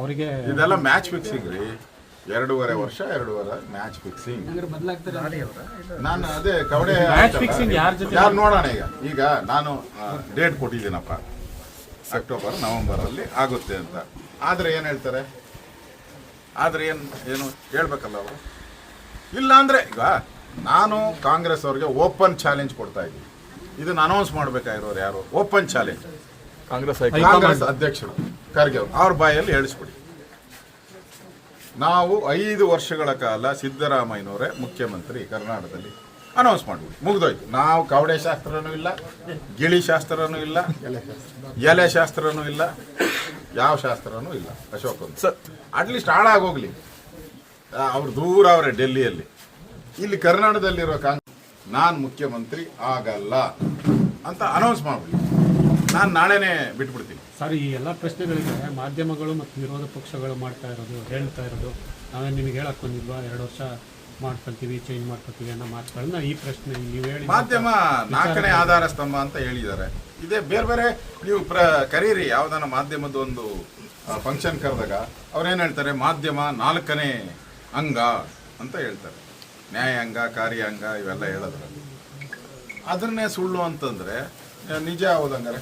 ಅವರಿಗೆ ಇದೆಲ್ಲ match fixing ರೀ. ಎರಡೂವರೆ ವರ್ಷ ಎರಡೂವರೆ ಮ್ಯಾಚ್ ಫಿಕ್ಸಿಂಗ್ ನಾನು ಅದೇ ಕವಡೆ ಮ್ಯಾಚ್ ಫಿಕ್ಸಿಂಗ್ ಯಾರ ಜೊತೆ ಯಾರು ನೋಡೋಣ ಈಗ? ಈಗ ನಾನು ಡೇಟ್ ಕೊಟ್ಟಿದ್ದೀನಪ್ಪ. ಅಕ್ಟೋಬರ್ ನವೆಂಬರ್ ಅಲ್ಲಿ ಆಗುತ್ತೆ ಅಂತ. ಆದ್ರೆ ಏನು ಹೇಳ್ತಾರೆ? ಆದ್ರೆ ಏನು ಏನು ಹೇಳ್ಬೇಕಲ್ಲ ಅವರು? ಇಲ್ಲ ಅಂದ್ರೆ ಈಗ ನಾನು ಕಾಂಗ್ರೆಸ್ ಅವ್ರಿಗೆ ಓಪನ್ ಚಾಲೆಂಜ್ ಕೊಡ್ತಾ ಇದ್ದೀನಿ. ಇದನ್ನ ಅನೌನ್ಸ್ ಮಾಡ್ಬೇಕಾಗಿರೋರು ಯಾರು? ಓಪನ್ ಚಾಲೆಂಜ್ ಕಾಂಗ್ರೆಸ್ ಕಾಂಗ್ರೆಸ್ ಅಧ್ಯಕ್ಷರು. ಖರ್ಗೆ ಅವರು. ಅವ್ರ ಬಾಯಲ್ಲಿ ಹೇಳಿಸ್ಬಿಡಿ. ನಾವು ಐದು ವರ್ಷಗಳ ಕಾಲ ಸಿದ್ದರಾಮಯ್ಯನವರೇ ಮುಖ್ಯಮಂತ್ರಿ ಕರ್ನಾಟಕದಲ್ಲಿ. ಅನೌನ್ಸ್ ಮಾಡ್ಬಿಡಿ. ಮುಗ್ದೋಯ್ತು. ನಾವು ಕವಡೆ ಶಾಸ್ತ್ರನೂ ಇಲ್ಲ ಗಿಳಿ ಶಾಸ್ತ್ರನೂ ಇಲ್ಲ ಎಲೆ ಶಾಸ್ತ್ರನೂ ಇಲ್ಲ ಯಾವ ಶಾಸ್ತ್ರನೂ ಇಲ್ಲ. ಅಶೋಕ್ ಸರ್. ಅಟ್ಲೀಸ್ಟ್ ಹಾಳಾಗೋಗ್ಲಿ. ಅವ್ರು ದೂರ ಅವರೇ ಡೆಲ್ಲಿಯಲ್ಲಿ. ಇಲ್ಲಿ ಕರ್ನಾಟಕದಲ್ಲಿರೋ ಕಾಂಗ್ರೆಸ್ ನಾನು ಮುಖ್ಯಮಂತ್ರಿ ಆಗಲ್ಲ ಅಂತ ಅನೌನ್ಸ್ ಮಾಡ್ಬಿಡಿ. ನಾನು ನಾಳೆನೇ ಬಿಟ್ಬಿಡ್ತೀನಿ. ಸರ್ ಈ ಎಲ್ಲ ಪ್ರಶ್ನೆಗಳಿಗೆ ಮಾಧ್ಯಮಗಳು ಮತ್ತು ವಿರೋಧ ಪಕ್ಷಗಳು ಮಾಡ್ತಾ ಇರೋದು ಹೇಳ್ತಾ ಇರೋದು ನಾವೇ ನಿಮಗೆ ಹೇಳಕ್ ಬಂದಿದ್ವಾ ಎರಡು ವರ್ಷ ಮಾಡ್ಕೊಳ್ತೀವಿ ಚೇಂಜ್ ಮಾಡ್ಕೊಳ್ತೀವಿ ಅನ್ನೋ ಮಾತುಗಳನ್ನ ಈ ಪ್ರಶ್ನೆ ನೀವು ಹೇಳಿ ಮಾಧ್ಯಮ ನಾಲ್ಕನೇ ಆಧಾರ ಸ್ತಂಭ ಅಂತ ಹೇಳಿದ್ದಾರೆ. ಇದೇ ಬೇರೆ ಬೇರೆ ನೀವು ಪ್ರ ಕರೀರಿ ಯಾವ್ದಾನ ಮಾಧ್ಯಮದ ಒಂದು ಫಂಕ್ಷನ್ ಕರೆದಾಗ. ಅವ್ರೇನು ಹೇಳ್ತಾರೆ? ಮಾಧ್ಯಮ ನಾಲ್ಕನೇ ಅಂಗ ಅಂತ ಹೇಳ್ತಾರೆ. ನ್ಯಾಯಾಂಗ ಕಾರ್ಯಾಂಗ ಇವೆಲ್ಲ ಹೇಳೋದ್ರಲ್ಲಿ. ಅದನ್ನೇ ಸುಳ್ಳು ಅಂತಂದ್ರೆ ನಿಜ ಹೌದಂಗಾರೆ